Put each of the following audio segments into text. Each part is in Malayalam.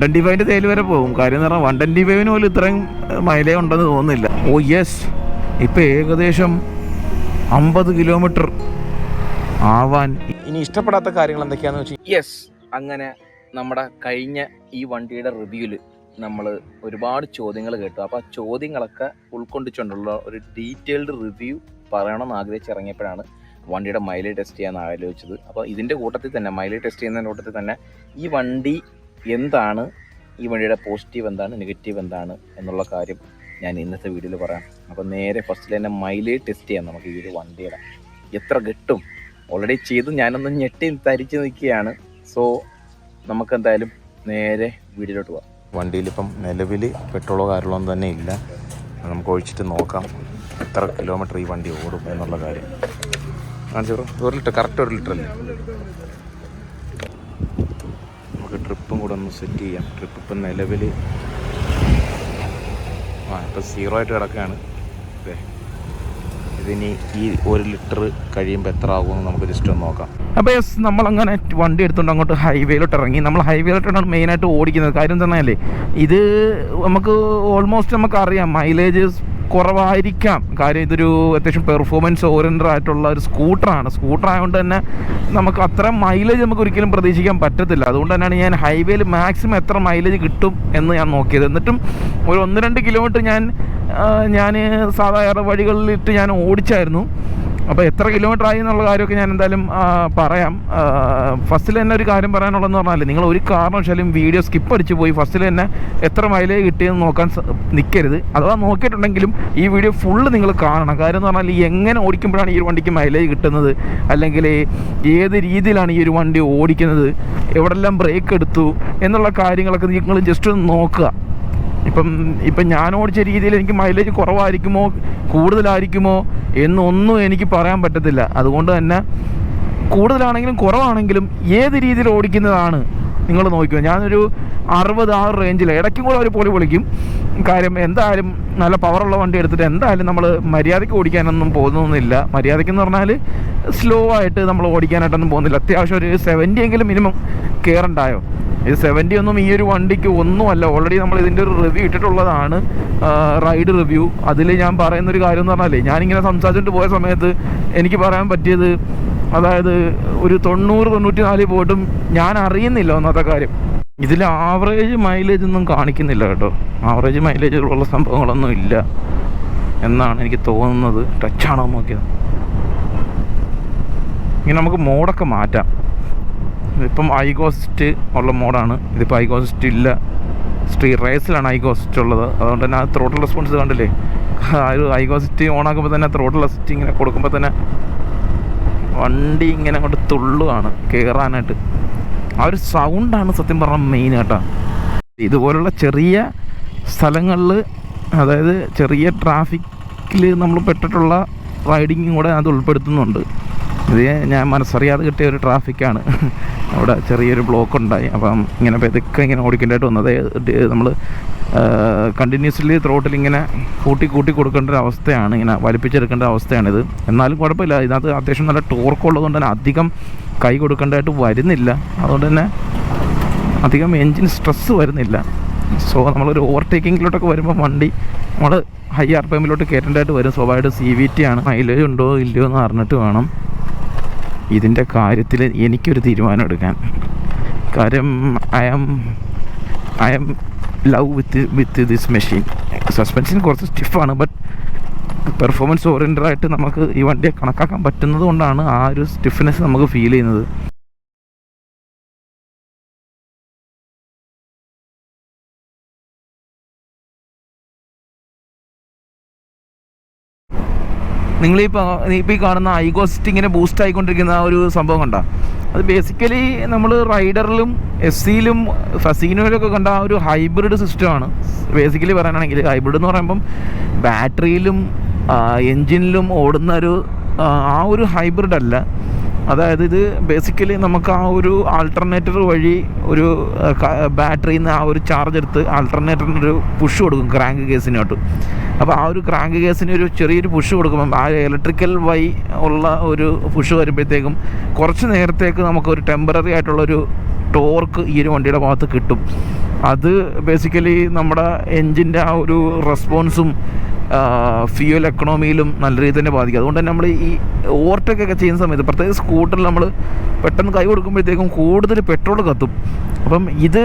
ട്വന്റി ഫൈവിന്റെ തേയില വരെ പോകും. കാര്യം എന്ന് പറഞ്ഞാൽ വൺ ട്വന്റി ഫൈവിന് പോലും ഇത്രയും മൈലേജ് ഉണ്ടെന്ന് തോന്നുന്നില്ല. ഓ യെസ് ഇപ്പം ഏകദേശം അമ്പത് കിലോമീറ്റർ ആവാൻ ഇനി ഇഷ്ടപ്പെടാത്ത കാര്യങ്ങൾ എന്തൊക്കെയാണെന്ന് വെച്ചാൽ യെസ് അങ്ങനെ നമ്മുടെ കഴിഞ്ഞ ഈ വണ്ടിയുടെ റിവ്യൂൽ നമ്മൾ ഒരുപാട് ചോദ്യങ്ങൾ കേട്ടു. അപ്പോൾ ആ ചോദ്യങ്ങളൊക്കെ ഉൾക്കൊണ്ടിച്ചുകൊണ്ടുള്ള ഒരു ഡീറ്റെയിൽഡ് റിവ്യൂ പറയണമെന്ന് ആഗ്രഹിച്ചിറങ്ങിയപ്പോഴാണ് വണ്ടിയുടെ മൈലേജ് ടെസ്റ്റ് ചെയ്യാൻ ആലോചിച്ചത്. അപ്പോൾ ഇതിന്റെ കൂട്ടത്തിൽ തന്നെ മൈലേജ് ടെസ്റ്റ് ചെയ്യുന്നതിന്റെ കൂട്ടത്തിൽ തന്നെ ഈ വണ്ടി എന്താണ് ഈ വണ്ടിയുടെ പോസിറ്റീവ് എന്താണ് നെഗറ്റീവ് എന്താണ് എന്നുള്ള കാര്യം ഞാൻ ഇന്നത്തെ വീഡിയോയിൽ പറയാം. അപ്പോൾ നേരെ ഫസ്റ്റിൽ തന്നെ മൈലേജ് ടെസ്റ്റ് ചെയ്യാം നമുക്ക് ഈ ഒരു വണ്ടിയുടെ. എത്ര കിട്ടും ഓൾറെഡി ചെയ്ത് ഞാനൊന്ന് ഞെട്ടി തരിച്ച് നിൽക്കുകയാണ്. സോ നമുക്ക് എന്തായാലും നേരെ വീടിലോട്ട് പോവാം. വണ്ടിയിൽ ഇപ്പം നിലവിൽ പെട്രോളോ കാര്യങ്ങളോ തന്നെ ഇല്ല. നമുക്ക് ഒഴിച്ചിട്ട് നോക്കാം എത്ര കിലോമീറ്റർ ഈ വണ്ടി ഓടും എന്നുള്ള കാര്യം. കാണിച്ചു ഒരു ലിറ്റർ കറക്റ്റ് ഒരു ലിറ്റർ അല്ലേ നമുക്ക് ട്രിപ്പും കൂടെ ഒന്ന് സെറ്റ് ചെയ്യാം. ട്രിപ്പ് ഇപ്പം നിലവിൽ ആ ഇപ്പം സീറോ ആയിട്ട് കിടക്കുകയാണ് അതെ ഇതിനി ഈ ഒരു ലിറ്റർ കഴിയുമ്പോൾ എത്ര ആകുമെന്ന് നമുക്ക് ജസ്റ്റ് ഒന്ന് നോക്കാം. അപ്പോൾ യെസ് നമ്മളങ്ങനെ വണ്ടി എടുത്തുകൊണ്ട് അങ്ങോട്ട് ഹൈവേയിലോട്ട് ഇറങ്ങി. നമ്മൾ ഹൈവേയിലോട്ടാണ് മെയിനായിട്ട് ഓടിക്കുന്നത്. കാര്യം തന്നെയല്ലേ ഇത് നമുക്ക് ഓൾമോസ്റ്റ് നമുക്കറിയാം മൈലേജ് കുറവായിരിക്കാം. കാര്യം ഇതൊരു അത്യാവശ്യം പെർഫോമൻസ് ഓറിയന്റഡ് ആയിട്ടുള്ള ഒരു സ്കൂട്ടറാണ്. സ്കൂട്ടർ ആയതുകൊണ്ട് തന്നെ നമുക്ക് അത്ര മൈലേജ് നമുക്ക് ഒരിക്കലും പ്രതീക്ഷിക്കാൻ പറ്റത്തില്ല. അതുകൊണ്ട് തന്നെയാണ് ഞാൻ ഹൈവേയിൽ മാക്സിമം എത്ര മൈലേജ് കിട്ടും എന്ന് ഞാൻ നോക്കിയത്. എന്നിട്ടും ഒരു ഒന്ന് രണ്ട് കിലോമീറ്റർ ഞാൻ ഞാൻ സാധാരണ വഴികളിലിട്ട് ഞാൻ ഓടിച്ചായിരുന്നു. അപ്പോൾ എത്ര കിലോമീറ്റർ ആയി എന്നുള്ള കാര്യമൊക്കെ ഞാൻ എന്തായാലും പറയാം. ഫസ്റ്റിൽ തന്നെ ഒരു കാര്യം പറയാനുള്ളതെന്ന് പറഞ്ഞാൽ നിങ്ങൾ ഒരു കാരണവശാലും വീഡിയോ സ്കിപ്പ് അടിച്ച് പോയി ഫസ്റ്റിൽ തന്നെ എത്ര മൈലേജ് കിട്ടിയെന്ന് നോക്കാൻ നിൽക്കരുത് അഥവാ നോക്കിയിട്ടുണ്ടെങ്കിലും ഈ വീഡിയോ ഫുള്ള് നിങ്ങൾ കാണണം. കാര്യം എന്ന് പറഞ്ഞാൽ ഈ എങ്ങനെ ഓടിക്കുമ്പോഴാണ് ഈ ഒരു വണ്ടിക്ക് മൈലേജ് കിട്ടുന്നത്? അല്ലെങ്കിൽ ഏത് രീതിയിലാണ് ഈ ഒരു വണ്ടി ഓടിക്കുന്നത്? എവിടെല്ലാം ബ്രേക്ക് എടുത്തു? എന്നുള്ള കാര്യങ്ങളൊക്കെ നിങ്ങൾ ജസ്റ്റ് ഒന്ന് നോക്കുക. ഇപ്പം ഇപ്പം ഞാൻ ഓടിച്ച രീതിയിൽ എനിക്ക് മൈലേജ് കുറവായിരിക്കുമോ? കൂടുതലായിരിക്കുമോ? എന്നൊന്നും എനിക്ക് പറയാൻ പറ്റത്തില്ല. അതുകൊണ്ട് തന്നെ കൂടുതലാണെങ്കിലും കുറവാണെങ്കിലും ഏത് രീതിയിൽ ഓടിക്കുന്നതാണ് നിങ്ങൾ നോക്കുക. ഞാനൊരു അറുപത് ആ റേഞ്ചിൽ ഇടയ്ക്കും കൂടെ അവർ പൊളി പൊളിക്കും കാര്യം എന്തായാലും നല്ല പവറുള്ള വണ്ടി എടുത്തിട്ട് എന്തായാലും നമ്മൾ മര്യാദയ്ക്ക് ഓടിക്കാനൊന്നും പോകുന്നൊന്നുമില്ല. മര്യാദയ്ക്കെന്ന് പറഞ്ഞാൽ സ്ലോ ആയിട്ട് നമ്മൾ ഓടിക്കാനായിട്ടൊന്നും പോകുന്നില്ല. അത്യാവശ്യം ഒരു സെവന്റി എങ്കിലും മിനിമം കയറണ്ടായോ ഇത് സെവന്റി ഒന്നും ഈ ഒരു വണ്ടിക്ക് ഒന്നുമല്ല. ഓൾറെഡി നമ്മൾ ഇതിന്റെ ഒരു റിവ്യൂ ഇട്ടിട്ടുള്ളതാണ്. റൈഡ് റിവ്യൂ അതിൽ ഞാൻ പറയുന്ന ഒരു കാര്യം എന്ന് പറഞ്ഞാലേ ഞാനിങ്ങനെ സംസാരിച്ചിട്ട് പോയ സമയത്ത് എനിക്ക് പറയാൻ പറ്റിയത് അതായത് ഒരു തൊണ്ണൂറ് തൊണ്ണൂറ്റി നാല് പോയിട്ടും ഞാൻ അറിയുന്നില്ല ഒന്നാമത്തെ കാര്യം. ഇതിൽ ആവറേജ് മൈലേജ് ഒന്നും കാണിക്കുന്നില്ല കേട്ടോ. ആവറേജ് മൈലേജ് ഉള്ള സംഭവങ്ങളൊന്നും ഇല്ല എന്നാണ് എനിക്ക് തോന്നുന്നത്. ടച്ചാണോ നോക്കിയത്. ഇനി നമുക്ക് മോഡൊക്കെ മാറ്റാം. ഇപ്പം ഐഗോസ്റ്റ് ഉള്ള മോഡാണ്. ഇതിപ്പോൾ ഐഗോസ്റ്റ് ഇല്ല. സ്ട്രീറ്റ് റേസിലാണ് ഐഗോസ്റ്റ് ഉള്ളത്. അതുകൊണ്ട് തന്നെ ആ ത്രോട്ടിൽ റെസ്പോൺസ് കണ്ടില്ലേ? ആ ഒരു ഐഗോസിറ്റി ഓൺ ആക്കുമ്പോൾ തന്നെ ത്രോട്ടിൽ റെസ്റ്റ് ഇങ്ങനെ കൊടുക്കുമ്പോൾ തന്നെ വണ്ടി ഇങ്ങനെ അങ്ങോട്ട് തുള്ളുകയാണ് കയറാനായിട്ട് ആ ഒരു സൗണ്ടാണ് സത്യം പറഞ്ഞാൽ മെയിൻ കേട്ടോ ഇതുപോലുള്ള ചെറിയ സ്ഥലങ്ങളിൽ അതായത് ചെറിയ ട്രാഫിക്കിൽ നമ്മൾ പെട്ടിട്ടുള്ള റൈഡിങ്ങും കൂടെ അത് ഉൾപ്പെടുത്തുന്നുണ്ട്. ഇത് ഞാൻ മനസ്സറിയാതെ കിട്ടിയ ഒരു ട്രാഫിക്കാണ് അവിടെ ചെറിയൊരു ബ്ലോക്ക് ഉണ്ടായി. അപ്പം ഇങ്ങനെ പെതുക്കെ ഇങ്ങനെ ഓടിക്കേണ്ടതായിട്ട് വന്നത്. നമ്മൾ കണ്ടിന്യൂസ്ലി ത്രോട്ടിൽ ഇങ്ങനെ കൂട്ടി കൂട്ടി കൊടുക്കേണ്ട ഒരു അവസ്ഥയാണ്. ഇങ്ങനെ വലിപ്പിച്ചെടുക്കേണ്ട അവസ്ഥയാണിത്. എന്നാലും കുഴപ്പമില്ല. ഇതിനകത്ത് അത്യാവശ്യം നല്ല ടോർക്ക് ഉള്ളതുകൊണ്ട് തന്നെ അധികം കൈ കൊടുക്കേണ്ടതായിട്ട് വരുന്നില്ല. അതുകൊണ്ട് തന്നെ അധികം എൻജിൻ സ്ട്രെസ്സ് വരുന്നില്ല. സോ നമ്മളൊരു ഓവർടേക്കിങ്ങിലോട്ടൊക്കെ വരുമ്പോൾ വണ്ടി നമ്മൾ ഹൈ ആർ പി എമ്മിലോട്ട് കയറ്റേണ്ടതായിട്ട് വരും. സ്വാഭാവികമായിട്ട് സി വി ടി ആണ്. മൈലേജ് ഉണ്ടോ ഇല്ലയോ എന്ന് അറിഞ്ഞിട്ട് വേണം. ഇതിന്റെ കാര്യത്തിൽ എനിക്കൊരു തീരുമാനം എടുക്കാൻ കാര്യം I am I am love with with this machine suspension കുറച്ച് സ്റ്റിഫാണ് ബട്ട് പെർഫോമൻസ് ഓറിയന്റഡ് ആയിട്ട് നമുക്ക് ഈ വണ്ടിയെ കണക്കാക്കാൻ പറ്റുന്നത് കൊണ്ടാണ് ആ ഒരു സ്റ്റിഫ്നെസ് നമുക്ക് ഫീൽ ചെയ്യുന്നത്. നിങ്ങളീ ഇപ്പോൾ ഈ കാണുന്ന ഇങ്ങനെ ബൂസ്റ്റ് ആയിക്കൊണ്ടിരിക്കുന്ന ഒരു സംഭവം കണ്ട? അത് ബേസിക്കലി നമ്മൾ റൈഡറിലും എസ് സിയിലും ഫസീനോയിലൊക്കെ കണ്ട ഒരു ഹൈബ്രിഡ് സിസ്റ്റമാണ് ബേസിക്കലി പറയാനാണെങ്കിൽ ഹൈബ്രിഡ് എന്ന് പറയുമ്പം ബാറ്ററിയിലും എൻജിനിലും ഓടുന്ന ഒരു ആ, ഒരു ഹൈബ്രിഡ് അല്ല. അതായത് ഇത് ബേസിക്കലി നമുക്ക് ആ ഒരു ആൾട്ടർനേറ്റർ വഴി ഒരു ബാറ്ററിയിൽ നിന്ന് ആ ഒരു ചാർജ് എടുത്ത് ആൾട്ടർനേറ്ററിന് ഒരു പുഷ് കൊടുക്കും ക്രാങ്ക് കേസിനോട്ട് അപ്പോൾ ആ ഒരു ക്രാങ്ക് കേസിന് ഒരു ചെറിയൊരു പുഷ് കൊടുക്കുമ്പം ആ ഇലക്ട്രിക്കൽ വൈ ഉള്ള ഒരു പുഷ് വരുമ്പോഴത്തേക്കും കുറച്ച് നേരത്തേക്ക് നമുക്കൊരു ടെമ്പററി ആയിട്ടുള്ളൊരു ടോർക്ക് ഈ ഒരു വണ്ടിയുടെ ഭാഗത്ത് കിട്ടും. അത് ബേസിക്കലി നമ്മുടെ എൻജിന്റെ ആ ഒരു റെസ്പോൺസും ഫ്യൂൽ എക്കണോമിയിലും നല്ല രീതിയിൽ തന്നെ ബാധിക്കും. അതുകൊണ്ട് തന്നെ നമ്മൾ ഈ ഓവർടേക്ക് ഒക്കെ ചെയ്യുന്ന സമയത്ത് പ്രത്യേകിച്ച് സ്കൂട്ടറിൽ നമ്മൾ പെട്ടെന്ന് കൈ കൊടുക്കുമ്പോഴത്തേക്കും കൂടുതൽ പെട്രോൾ കത്തും. അപ്പം ഇത്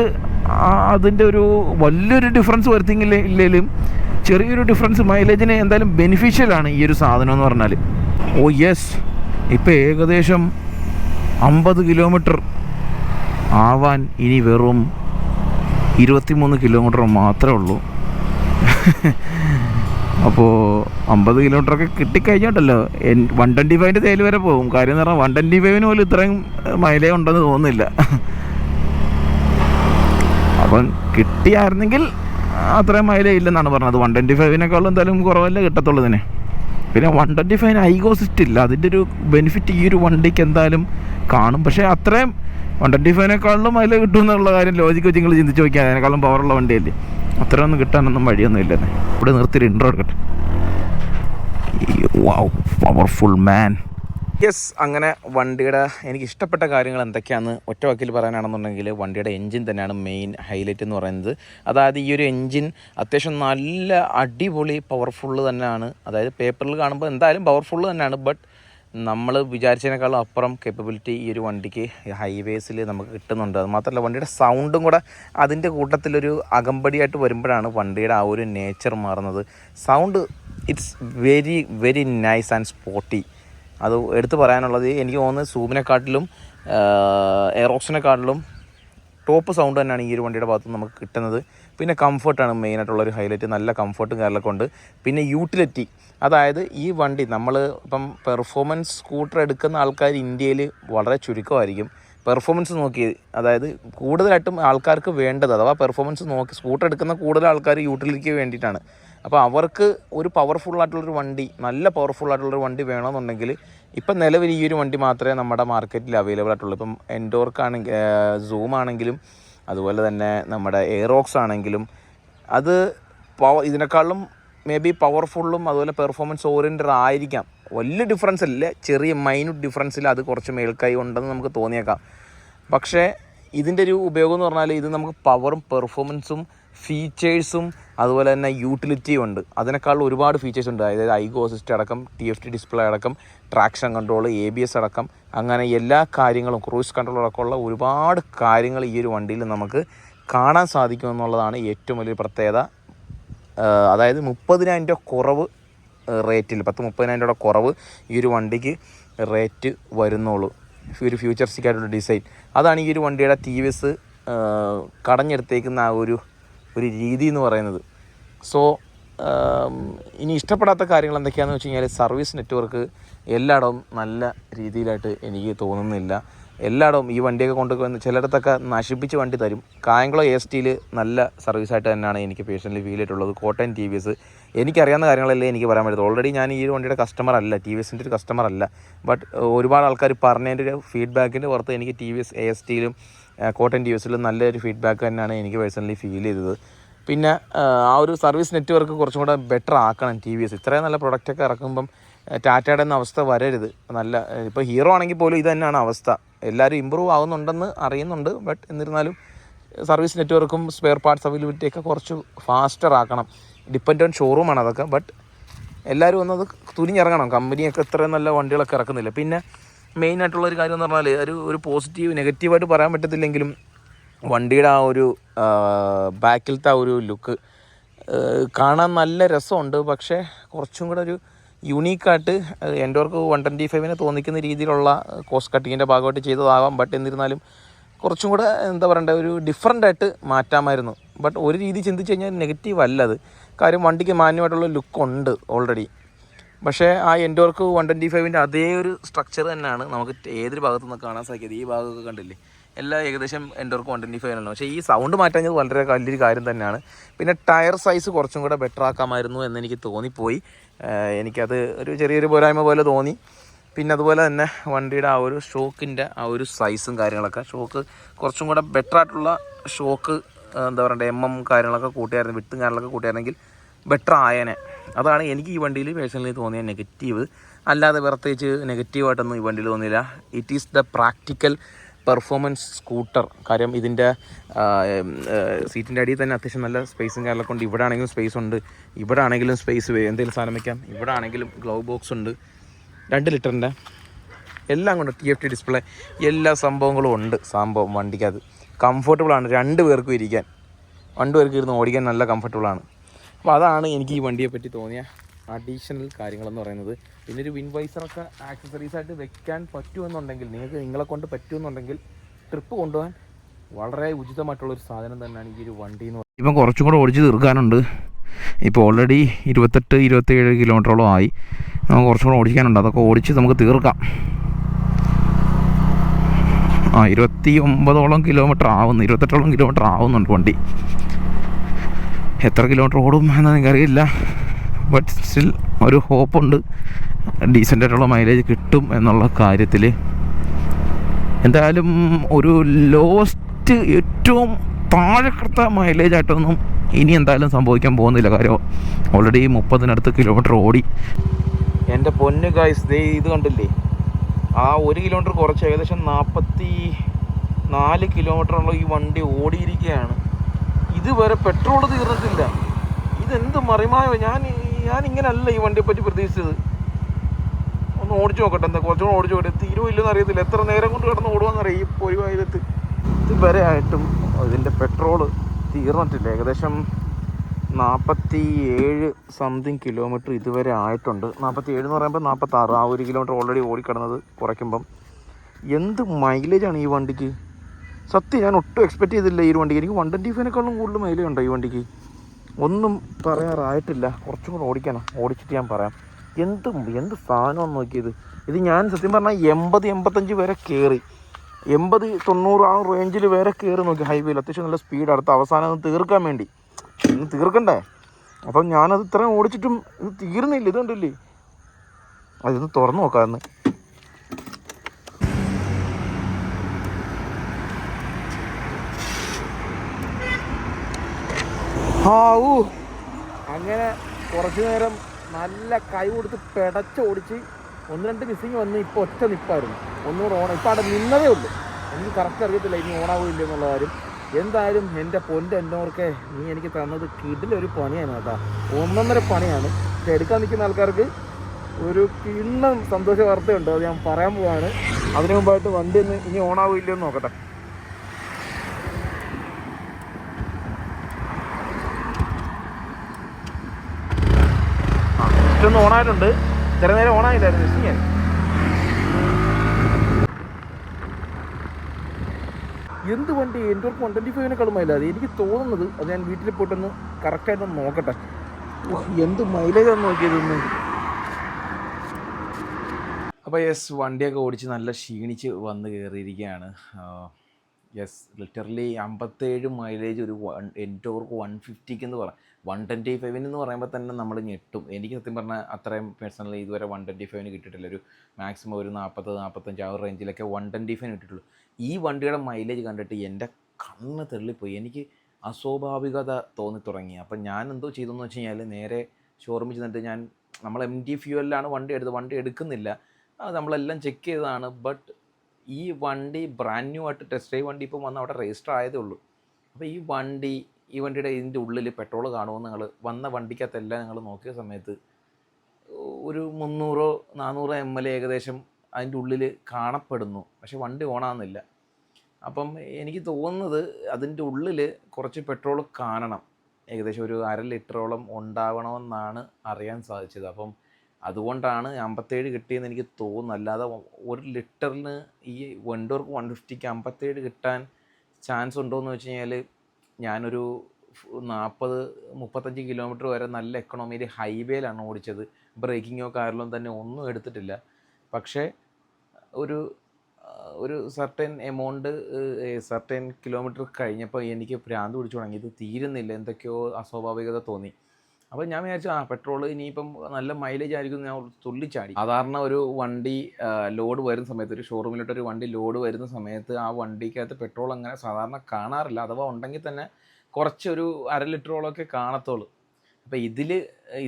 അതിന്റെ ഒരു വലിയൊരു ഡിഫറൻസ് വരുത്തിയില്ലെങ്കിലും ചെറിയൊരു ഡിഫറൻസ് മൈലേജിന് എന്തായാലും ബെനിഫിഷ്യലാണ് ഈ ഒരു സാധനം എന്ന് പറഞ്ഞാൽ. ഓ യെസ് ഇപ്പോൾ ഏകദേശം അമ്പത് കിലോമീറ്റർ ആവാൻ ഇനി വെറും ഇരുപത്തിമൂന്ന് കിലോമീറ്റർ മാത്രമേ ഉള്ളൂ. അപ്പോൾ അമ്പത് കിലോമീറ്ററൊക്കെ കിട്ടിക്കഴിഞ്ഞിട്ടല്ലോ വൺ ട്വന്റി ഫൈവിന്റെ തേൽ വരെ പോകും. കാര്യം എന്ന് പറഞ്ഞാൽ വൺ ട്വന്റി ഫൈവിന് പോലും ഇത്രയും മൈലേജ് ഉണ്ടെന്ന് തോന്നുന്നില്ല. അപ്പം കിട്ടിയായിരുന്നെങ്കിൽ അത്രയും മൈലേജ് ഇല്ലെന്നാണ് പറഞ്ഞത്. വൺ ട്വന്റി ഫൈവിനേക്കാളും എന്തായാലും കുറവല്ലേ കിട്ടത്തുള്ളൂ ഇതിന് പിന്നെ വൺ ട്വന്റി ഫൈവിന് ഐഗോസിസ്റ്റ് ഇല്ല. അതിന്റെ ഒരു ബെനിഫിറ്റ് ഈ ഒരു വണ്ടിക്ക് എന്തായാലും കാണും. പക്ഷേ അത്രയും വൺ ട്വന്റി ഫൈവിനേക്കാളും മൈലേജ് കിട്ടും എന്നുള്ള കാര്യം ലോജിക്ക് വെച്ച് നിങ്ങൾ ചിന്തിച്ച് നോക്കിയാൽ അതിനേക്കാളും പവറുള്ള വണ്ടിയല്ലേ. അത്രയൊന്നും കിട്ടാനൊന്നും വഴിയൊന്നും ഇല്ലെന്നേ. ഇവിടെ നിർത്തിയിട്ട് ഇൻട്രോ എടുക്കട്ടെ. പവർഫുൾ മാൻ യെസ് അങ്ങനെ വണ്ടിയുടെ എനിക്ക് ഇഷ്ടപ്പെട്ട കാര്യങ്ങൾ എന്തൊക്കെയാണെന്ന് ഒറ്റ വാക്കിൽ പറയാനാണെന്നുണ്ടെങ്കിൽ വണ്ടിയുടെ എൻജിൻ തന്നെയാണ് മെയിൻ ഹൈലൈറ്റ് എന്ന് പറയുന്നത്. അതായത് ഈ ഒരു എൻജിൻ അത്യാവശ്യം നല്ല അടിപൊളി പവർഫുള്ള് തന്നെയാണ്. അതായത് പേപ്പറിൽ കാണുമ്പോൾ എന്തായാലും പവർഫുള്ള് തന്നെയാണ്. ബട്ട് നമ്മൾ വിചാരിച്ചതിനേക്കാളും അപ്പുറം കേപ്പബിലിറ്റി ഈ ഒരു വണ്ടിക്ക് ഹൈവേസിൽ നമുക്ക് കിട്ടുന്നുണ്ട്. അത് മാത്രമല്ല വണ്ടിയുടെ സൗണ്ടും കൂടെ അതിന്റെ കൂട്ടത്തിലൊരു അകമ്പടിയായിട്ട് വരുമ്പോഴാണ് വണ്ടിയുടെ ആ ഒരു നേച്ചർ മാറുന്നത്. Sound it's very very nice and sporty അത് എടുത്തു പറയാനുള്ളത് എനിക്ക് തോന്നുന്നത് സൂമിനെക്കാട്ടിലും എയറോക്സിനെക്കാട്ടിലും ടോപ്പ് സൗണ്ട് തന്നെയാണ് ഈ ഒരു വണ്ടിയുടെ ഭാഗത്ത് നമുക്ക് കിട്ടുന്നത്. പിന്നെ കംഫർട്ടാണ് മെയിനായിട്ടുള്ളൊരു ഹൈലൈറ്റ്. നല്ല കംഫർട്ടും കാര്യങ്ങളൊക്കെ ഉണ്ട്. പിന്നെ യൂട്ടിലിറ്റി. അതായത് ഈ വണ്ടി നമ്മൾ ഇപ്പം പെർഫോമൻസ് സ്കൂട്ടർ എടുക്കുന്ന ആൾക്കാർ ഇന്ത്യയിൽ വളരെ ചുരുക്കമായിരിക്കും. പെർഫോമൻസ് നോക്കി അതായത് കൂടുതലായിട്ടും ആൾക്കാർക്ക് വേണ്ടത് അഥവാ പെർഫോമൻസ് നോക്കി സ്കൂട്ടർ എടുക്കുന്ന കൂടുതൽ ആൾക്കാർ യൂട്ടിലിറ്റിക്ക് വേണ്ടിയിട്ടാണ്. അപ്പോൾ അവർക്ക് ഒരു പവർഫുൾ ആയിട്ടുള്ളൊരു വണ്ടി നല്ല പവർഫുൾ ആയിട്ടുള്ളൊരു വണ്ടി വേണമെന്നുണ്ടെങ്കിൽ ഇപ്പം നിലവിൽ ഈ ഒരു വണ്ടി മാത്രമേ നമ്മുടെ മാർക്കറ്റിൽ അവൈലബിൾ ആയിട്ടുള്ളൂ. ഇപ്പം എൻഡോർക്ക് ആണെങ്കിൽ സൂം ആണെങ്കിലും അതുപോലെ തന്നെ നമ്മുടെ എയറോക്സ് ആണെങ്കിലും അത് പവ ഇതിനേക്കാളും മേ ബി പവർഫുള്ളും അതുപോലെ പെർഫോമൻസ് ഓറിയന്റഡ് ആയിരിക്കാം. വലിയ ഡിഫറൻസ് അല്ല ചെറിയ മൈന്യൂട്ട് ഡിഫറൻസിൽ അത് കുറച്ച് മേൽക്കൈ ഉണ്ടെന്ന് നമുക്ക് തോന്നിയേക്കാം. പക്ഷേ ഇതിന്റെ ഒരു ഉപയോഗം എന്ന് പറഞ്ഞാൽ ഇത് നമുക്ക് പവറും പെർഫോമൻസും ഫീച്ചേഴ്സും അതുപോലെ തന്നെ യൂട്ടിലിറ്റിയും ഉണ്ട്. അതിനേക്കാൾ ഒരുപാട് ഫീച്ചേഴ്സ് ഉണ്ട്. അതായത് ഐഗോ അസിസ്റ്റ് അടക്കം ടി എഫ് ടി ഡിസ്പ്ലേ അടക്കം traction control A B S അടക്കം അങ്ങനെ എല്ലാ കാര്യങ്ങളും ക്രൂസ് കൺട്രോൾ അടക്കമുള്ള ഒരുപാട് കാര്യങ്ങൾ ഈ ഒരു വണ്ടിയിൽ നമുക്ക് കാണാൻ സാധിക്കും എന്നുള്ളതാണ് ഏറ്റവും വലിയ പ്രത്യേകത. അതായത് മുപ്പതിനായിരം രൂപ കുറവ് റേറ്റിൽ പത്ത് മുപ്പതിനായിരം രൂപയുടെ കുറവ് ഈ ഒരു വണ്ടിക്ക് റേറ്റ് വരുന്നുള്ളൂ. ഒരു ഫ്യൂച്ചറിസ്റ്റിക് ആയിട്ടുള്ള ഡിസൈൻ അതാണ് ഈ ഒരു വണ്ടിയുടെ ടി വി എസ് കടഞ്ഞെടുത്തേക്കുന്ന ആ ഒരു ഒരു രീതി എന്ന് പറയുന്നത്. സോ ഇനി ഇഷ്ടപ്പെടാത്ത കാര്യങ്ങൾ എന്തൊക്കെയാണെന്ന് വെച്ച് കഴിഞ്ഞാൽ സർവീസ് നെറ്റ്വർക്ക് എല്ലായിടവും നല്ല രീതിയിലായിട്ട് എനിക്ക് തോന്നുന്നില്ല. എല്ലായിടവും ഈ വണ്ടിയൊക്കെ കൊണ്ടുവന്ന് ചിലയിടത്തൊക്കെ നശിപ്പിച്ച് വണ്ടി തരും. കായംകുളം എസ് ടിയിൽ നല്ല സർവീസായിട്ട് തന്നെയാണ് എനിക്ക് പേഴ്സണലി ഫീൽ ചെയ്തിട്ടുള്ളത്. കോട്ടയം ടി വി എസ് എനിക്കറിയാവുന്ന കാര്യങ്ങളല്ലേ എനിക്ക് പറയാൻ പറ്റും ഓൾറെഡി ഞാൻ ഈ വണ്ടിയുടെ കസ്റ്റമർ അല്ല ടി വി എസിന്റെ ഒരു കസ്റ്റമർ അല്ല. ബട്ട് ഒരുപാട് ആൾക്കാർ പറഞ്ഞതിന്റെ ഫീഡ്ബാക്കിന്റെ പുറത്ത് എനിക്ക് ടി വി എസ് എസ് ടിയിലും കോട്ടയം ടി വി എസിലും നല്ലൊരു ഫീഡ്ബാക്ക് തന്നെയാണ് എനിക്ക് പേഴ്സണലി ഫീൽ ചെയ്തത്. പിന്നെ ആ, ആ ഒരു സർവീസ് നെറ്റ്വർക്ക് കുറച്ചും കൂടെ ബെറ്റർ ആക്കണം ടി വി എസ് ഇത്രയും നല്ല പ്രൊഡക്റ്റൊക്കെ ഇറക്കുമ്പം ടാറ്റയുടെ ഒന്നും അവസ്ഥ വരരുത്. നല്ല ഇപ്പോൾ ഹീറോ ആണെങ്കിൽ പോലും ഇത് തന്നെയാണ് അവസ്ഥ. എല്ലാവരും ഇമ്പ്രൂവ് ആവുന്നുണ്ടെന്ന് അറിയുന്നുണ്ട് ബട്ട് എന്നിരുന്നാലും സർവീസ് നെറ്റ്വർക്കും സ്പെയർ പാർട്സ് അവൈലബിലിറ്റി ഒക്കെ കുറച്ച് ഫാസ്റ്റർ ആക്കണം. ഡിപ്പെൻഡ് ഓൺ ഷോറൂമാണ് അതൊക്കെ ബട്ട് എല്ലാവരും ഒന്നത് തുനിഞ്ഞിറങ്ങണം. കമ്പനിയൊക്കെ ഇത്രയും നല്ല വണ്ടികളൊക്കെ ഇറക്കുന്നില്ല. പിന്നെ മെയിൻ ആയിട്ടുള്ള ഒരു കാര്യം എന്ന് പറഞ്ഞാൽ ഒരു ഒരു പോസിറ്റീവ് നെഗറ്റീവായിട്ട് പറയാൻ പറ്റത്തില്ലെങ്കിലും വണ്ടിയുടെ ആ ഒരു ബാക്കിലത്തെ ആ ഒരു ലുക്ക് കാണാൻ നല്ല രസമുണ്ട്. പക്ഷേ കുറച്ചും കൂടെ ഒരു യുണീക്കായിട്ട് എന്റെവർക്ക് വൺ ട്വന്റി ഫൈവിന് തോന്നിക്കുന്ന രീതിയിലുള്ള കോസ്റ്റ് കട്ടിങ്ങിന്റെ ഭാഗമായിട്ട് ചെയ്തതാവാം. ബട്ട് എന്നിരുന്നാലും കുറച്ചും കൂടെ എന്താ പറയണ്ടേ ഒരു ഡിഫറന്റ് ആയിട്ട് മാറ്റാമായിരുന്നു. ബട്ട് ഒരു രീതി ചിന്തിച്ച് കഴിഞ്ഞാൽ നെഗറ്റീവ് അല്ല അത്. കാര്യം വണ്ടിക്ക് മാന്യമായിട്ടുള്ള ലുക്കുണ്ട് ഓൾറെഡി പക്ഷേ ആ എൻഡോർക്ക് വൺ ട്വന്റി ഫൈവിന്റെ അതേ ഒരു സ്ട്രക്ചർ തന്നെയാണ് നമുക്ക് ഏതൊരു ഭാഗത്തു നിന്ന് കാണാൻ സാധിക്കുന്നത്. ഈ ഭാഗമൊക്കെ കണ്ടില്ലേ? എല്ലാം ഏകദേശം എൻഡോർക്ക് വൺ ട്വന്റി ഫൈവ് ആണ് പക്ഷേ ഈ സൗണ്ട് മാറ്റാഞ്ഞത് വളരെ വലിയൊരു കാര്യം തന്നെയാണ്. പിന്നെ ടയർ സൈസ് കുറച്ചും കൂടെ ബെറ്റർ ആക്കാമായിരുന്നു എന്ന് എനിക്ക് തോന്നിപ്പോയി. എനിക്കത് ഒരു ചെറിയൊരു പോരായ്മ പോലെ തോന്നി. പിന്നെ അതുപോലെ തന്നെ വണ്ടിയുടെ ആ ഒരു ഷോക്കിന്റെ ആ ഒരു സൈസും കാര്യങ്ങളൊക്കെ. ഷോക്ക് കുറച്ചും കൂടെ ബെറ്റർ ആയിട്ടുള്ള ഷോക്ക് എന്താ പറയണ്ടേ എം എം കാര്യങ്ങളൊക്കെ കൂട്ടിയായിരുന്നു വിട്ടും കാര്യങ്ങളൊക്കെ കൂട്ടിയായിരുന്നെങ്കിൽ ബെറ്റർ ആയേനെ. അതാണ് എനിക്ക് ഈ വണ്ടിയിൽ പേഴ്സണലി തോന്നിയ നെഗറ്റീവ് അല്ലാതെ പ്രത്യേകിച്ച് നെഗറ്റീവായിട്ടൊന്നും ഈ വണ്ടിയിൽ തോന്നിയില്ല. It is the practical performance scooter കാര്യം ഇതിന്റെ സീറ്റിന്റെ അടിയിൽ തന്നെ അത്യാവശ്യം നല്ല സ്പേസും കാര്യങ്ങളൊക്കെ ഉണ്ട്. ഇവിടെ ആണെങ്കിലും സ്പേസ് ഉണ്ട്. ഇവിടെ ആണെങ്കിലും സ്പേസ് എന്തെങ്കിലും സാധനം വയ്ക്കാം ഇവിടെ ആണെങ്കിലും ഗ്ലൗ ബോക്സ് ഉണ്ട്. രണ്ട് ലിറ്ററിന്റെ എല്ലാം കൊണ്ട് ടി എഫ് ടി ഡിസ്പ്ലേ എല്ലാ സംഭവങ്ങളും ഉണ്ട് സംഭവം വണ്ടിക്കകത്ത്. കംഫർട്ടബിളാണ് രണ്ട് പേർക്കും ഇരിക്കാൻ. രണ്ട് പേർക്ക് ഇരുന്ന് ഓടിക്കാൻ നല്ല കംഫർട്ടബിളാണ് അപ്പോൾ അതാണ് എനിക്ക് ഈ വണ്ടിയെ പറ്റി തോന്നിയ അഡീഷണൽ കാര്യങ്ങളെന്ന് പറയുന്നത്. പിന്നെ ഒരു വിൻ ഒക്കെ ആക്സസറീസ് ആയിട്ട് വെക്കാൻ പറ്റുമെന്നുണ്ടെങ്കിൽ നിങ്ങൾക്ക് നിങ്ങളെ കൊണ്ട് പറ്റുമെന്നുണ്ടെങ്കിൽ ട്രിപ്പ് കൊണ്ടുപോകാൻ വളരെ ഉചിതമായിട്ടുള്ള ഒരു സാധനം തന്നെയാണ് ഈ ഒരു വണ്ടി എന്ന് പറയുന്നത്. ഇപ്പം കുറച്ചും കൂടെ ഓടിച്ച് തീർക്കാനുണ്ട്. ഇപ്പോൾ ഓൾറെഡി ഇരുപത്തെട്ട് ഇരുപത്തേഴ് കിലോമീറ്ററോളം ആയി. നമുക്ക് കുറച്ചും കൂടെ ഓടിക്കാനുണ്ട്. അതൊക്കെ ഓടിച്ച് നമുക്ക് തീർക്കാം. ആ ഇരുപത്തി ഒമ്പതോളം കിലോമീറ്റർ ആവുന്നു ഇരുപത്തെട്ടോളം കിലോമീറ്റർ ആവുന്നുണ്ട് വണ്ടി. എത്ര കിലോമീറ്റർ ഓടും എന്ന് എനിക്കറിയില്ല. ബട്ട് സ്റ്റിൽ ഒരു ഹോപ്പുണ്ട് ഡീസന്റായിട്ടുള്ള മൈലേജ് കിട്ടും എന്നുള്ള കാര്യത്തിൽ എന്തായാലും ഒരു ലോസ്റ്റ് ഏറ്റവും താഴെക്കടുത്ത മൈലേജ് ആയിട്ടൊന്നും ഇനി എന്തായാലും സംഭവിക്കാൻ പോകുന്നില്ല. കാര്യം ഓൾറെഡി മുപ്പതിനടുത്ത് കിലോമീറ്റർ ഓടി. എന്റെ പൊന്ന് ഗായ്സ് ദേ ഇത് കണ്ടില്ലേ? ആ ഒരു കിലോമീറ്റർ കുറച്ച് ഏകദേശം നാൽപ്പത്തി നാല് കിലോമീറ്ററുള്ള ഈ വണ്ടി ഓടിയിരിക്കുകയാണ്. ഇതുവരെ പെട്രോൾ തീർന്നിട്ടില്ല. ഇതെന്ത് മറിമായോ? ഞാൻ ഞാൻ ഇങ്ങനല്ല ഈ വണ്ടിയെ പറ്റി പ്രതീക്ഷിച്ചത്. ഒന്ന് ഓടിച്ചു നോക്കട്ടെ എന്താ? കുറച്ചും കൂടെ ഓടിച്ചു നോക്കട്ടെ. തീരുവോ ഇല്ലെന്ന് അറിയത്തില്ല. എത്ര നേരം കൊണ്ട് കിടന്ന് ഓടുവാന്നറിയാം ഈ പൊരുവായിരത്ത് ഇതുവരെ ആയിട്ടും ഇതിന്റെ പെട്രോൾ തീർന്നിട്ടില്ല. ഏകദേശം നാൽപ്പത്തി ഏഴ് സംതിങ് കിലോമീറ്റർ ഇതുവരെ ആയിട്ടുണ്ട്. നാൽപ്പത്തി ഏഴ് എന്ന് പറയുമ്പോൾ നാൽപ്പത്താറ് ആ ഒരു കിലോമീറ്റർ ഓൾറെഡി ഓടിക്കിടന്നത് കുറയ്ക്കുമ്പം. എന്ത് മൈലേജാണ് ഈ വണ്ടിക്ക്? സത്യം ഞാൻ ഒട്ടും എക്സ്പെക്ട് ചെയ്തില്ല ഈ ഒരു വണ്ടിക്ക്. എനിക്ക് വൺ ട്വന്റി ഫൈവിനേക്കാളും കൂടുതൽ മൈലേജ് ഈ വണ്ടിക്ക്? ഒന്നും പറയാറായിട്ടില്ല. കുറച്ചും കൂടെ ഓടിക്കണം. ഓടിച്ചിട്ട് ഞാൻ പറയാം. എന്ത് എന്ത് സാധനമാണ് നോക്കിയത്? ഇത് ഞാൻ സത്യം പറഞ്ഞാൽ എൺപത് എൺപത്തഞ്ച് വരെ കയറി എൺപത് തൊണ്ണൂറ് ആ റേഞ്ചിൽ വരെ കയറി നോക്കി. ഹൈവേയിൽ അത്യാവശ്യം നല്ല സ്പീഡ് അടുത്ത അവസാനം അത് തീർക്കാൻ വേണ്ടി. ഇന്ന് തീർക്കണ്ടേ? അപ്പം ഞാനത് ഇത്രയും ഓടിച്ചിട്ടും ഇത് തീർന്നില്ല ഇത് കണ്ടില്ലേ? അതൊന്ന് തുറന്നു നോക്കാമെന്ന് അങ്ങനെ കുറച്ചു നേരം നല്ല കൈ കൊടുത്ത് പെടച്ചോടിച്ച് ഒന്ന് രണ്ട് മിസ്സിങ് വന്ന് ഇപ്പോൾ ഒറ്റ നിപ്പായിരുന്നു. ഒന്നുകൂടെ ഓണം. ഇപ്പൊ അവിടെ നിന്നതേ ഉള്ളൂ. എനിക്ക് കറക്റ്റ് അറിയത്തില്ല ഇനി ഓണാവില്ല എന്നുള്ള കാര്യം. എന്തായാലും എന്റെ പൊന്റെ എന്നോർക്കെ നീ എനിക്ക് തന്നത് കിടിലൊരു പണിയാണ് കേട്ടോ. ഒന്നൊന്നര പണിയാണ്. എടുക്കാൻ നിൽക്കുന്ന ആൾക്കാർക്ക് ഒരു കിണ്ണം സന്തോഷ വാർത്തയുണ്ട്. അത് ഞാൻ പറയാൻ പോവാണ്. അതിനു മുമ്പായിട്ട് വണ്ടി ഒന്ന് ഇനി ഓണാവില്ലെന്ന് നോക്കട്ടെ. ജസ്റ്റ് ഒന്ന് ഓണായിട്ടുണ്ട്. ഇത്ര നേരം ഓണായില്ലായിരുന്നു ജസ്റ്റ് ഞാൻ എന്ത് വണ്ടി? എന്റെ വൺ ട്വന്റി ഫൈവിനേക്കാളും മൈലാതെ എനിക്ക് തോന്നുന്നത് അത് ഞാൻ വീട്ടിൽ പോയിട്ടൊന്ന് കറക്റ്റായിട്ടൊന്ന് നോക്കട്ടെ. എന്ത് മൈലേജാണ് നോക്കിയതൊന്ന് അപ്പോൾ യെസ് വണ്ടിയൊക്കെ ഓടിച്ച് നല്ല ക്ഷീണിച്ച് വന്ന് കയറിയിരിക്കുകയാണ് യെസ് ലിറ്ററലി അമ്പത്തേഴ് മൈലേജ് ഒരു വൺ എന്റോർക്ക് വൺ ഫിഫ്റ്റിക്ക് എന്ന് പറയാം വൺ ട്വന്റി ഫൈവിന് എന്ന് പറയുമ്പോൾ തന്നെ നമ്മൾ ഞെട്ടും. എനിക്ക് സത്യം പറഞ്ഞാൽ അത്രയും പേഴ്സണലി ഇതുവരെ വൺ ട്വന്റി ഫൈവിന് കിട്ടിയിട്ടില്ല. ഒരു മാക്സിമം ഒരു നാൽപ്പത് നാൽപ്പത്തഞ്ച് ആ ഒരു റേഞ്ചിലൊക്കെ വൺ ട്വന്റി ഫൈവിന് കിട്ടിയിട്ടുള്ളൂ. ഈ വണ്ടിയുടെ മൈലേജ് കണ്ടിട്ട് എന്റെ കണ്ണ് തെള്ളിപ്പോയി എനിക്ക് അസ്വാഭാവികത തോന്നി തുടങ്ങി. അപ്പം ഞാൻ എന്തോ ചെയ്തെന്ന് വെച്ച് കഴിഞ്ഞാൽ നേരെ ഷോറൂമിൽ ചെന്നിട്ട് ഞാൻ നമ്മൾ എം ഡി ഫ്യൂവലിലാണ് വണ്ടി എടുത്തത് വണ്ടി എടുക്കുന്നില്ല. നമ്മളെല്ലാം ചെക്ക് ചെയ്തതാണ്. ബട്ട് ഈ വണ്ടി ബ്രാൻഡ് ന്യൂ ആയിട്ട് ടെസ്റ്റ് ഡ്രൈവ് വണ്ടി ഇപ്പം വന്ന് അവിടെ രജിസ്റ്റർ ആയതേ ഉള്ളൂ. അപ്പോൾ ഈ വണ്ടി ഈ വണ്ടിയുടെ ഇതിന്റെ ഉള്ളിൽ പെട്രോൾ കാണുമെന്ന് നിങ്ങൾ വന്ന വണ്ടിക്കകത്തെല്ലാം നിങ്ങൾ നോക്കിയ സമയത്ത് ഒരു മുന്നൂറോ നാനൂറോ എം എൽ ഏകദേശം അതിന്റെ ഉള്ളിൽ കാണപ്പെടുന്നു. പക്ഷെ വണ്ടി ഓണാകുന്നില്ല അപ്പം എനിക്ക് തോന്നുന്നത് അതിന്റെ ഉള്ളിൽ കുറച്ച് പെട്രോൾ കാണണം. ഏകദേശം ഒരു അര ലിറ്ററോളം ഉണ്ടാവണമെന്നാണ് അറിയാൻ സാധിച്ചത്. അപ്പം അതുകൊണ്ടാണ് അമ്പത്തേഴ് കിട്ടിയെന്ന് എനിക്ക് തോന്നുന്നു. അല്ലാതെ ഒരു ലിറ്ററിന് ഈ വണ്ടോർക്ക് വൺ ഫിഫ്റ്റിക്ക് അമ്പത്തേഴ് കിട്ടാൻ ചാൻസ് ഉണ്ടോയെന്ന് വെച്ച് കഴിഞ്ഞാൽ ഞാനൊരു നാൽപ്പത് മുപ്പത്തഞ്ച് കിലോമീറ്റർ വരെ നല്ല എക്കണോമിയിൽ ഹൈവേയിലാണ് ഓടിച്ചത്. ബ്രേക്കിങ്ങോ കാറിലോ തന്നെ ഒന്നും എടുത്തിട്ടില്ല. പക്ഷേ ഒരു ഒരു സർട്ടൻ എമൗണ്ട് സർട്ടൻ കിലോമീറ്റർ കഴിഞ്ഞപ്പോൾ എനിക്ക് ഭ്രാന്ത് പിടിച്ചു തുടങ്ങി. ഇത് തീരുന്നില്ല. എന്തൊക്കെയോ അസ്വാഭാവികത തോന്നി. അപ്പോൾ ഞാൻ വിചാരിച്ചു ആ പെട്രോൾ ഇനിയിപ്പം നല്ല മൈലേജ് ആയിരിക്കും ഞാൻ തുള്ളിച്ചാടി സാധാരണ ഒരു വണ്ടി ലോഡ് വരുന്ന സമയത്ത് ഒരു ഷോറൂമിലോട്ട് ഒരു വണ്ടി ലോഡ് വരുന്ന സമയത്ത് ആ വണ്ടിക്കകത്ത് പെട്രോൾ അങ്ങനെ സാധാരണ കാണാറില്ല. അഥവാ ഉണ്ടെങ്കിൽ തന്നെ കുറച്ചൊരു അര ലിറ്ററോളമൊക്കെ കാണത്തുള്ളൂ. അപ്പോൾ ഇതിൽ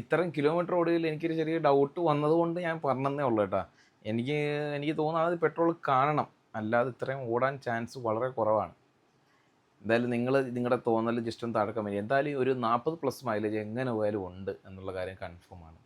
ഇത്രയും കിലോമീറ്റർ ഓടിയതിൽ എനിക്കൊരു ചെറിയ ഡൗട്ട് വന്നതുകൊണ്ട് ഞാൻ പറഞ്ഞതേ ഉള്ളൂ കേട്ടോ. എനിക്ക് എനിക്ക് തോന്നുന്നത് പെട്രോൾ കാണണം. അല്ലാതെ ഇത്രയും ഓടാൻ ചാൻസ് വളരെ കുറവാണ്. എന്തായാലും നിങ്ങൾ നിങ്ങളുടെ തോന്നൽ ജസ്റ്റ് ഒന്ന് താഴെ കമന്റ് എന്തായാലും ഒരു നാൽപ്പത് പ്ലസ് മൈലേജ് എങ്ങനെ പോയാലും ഉണ്ട് എന്നുള്ള കാര്യം കൺഫേം ആണ്.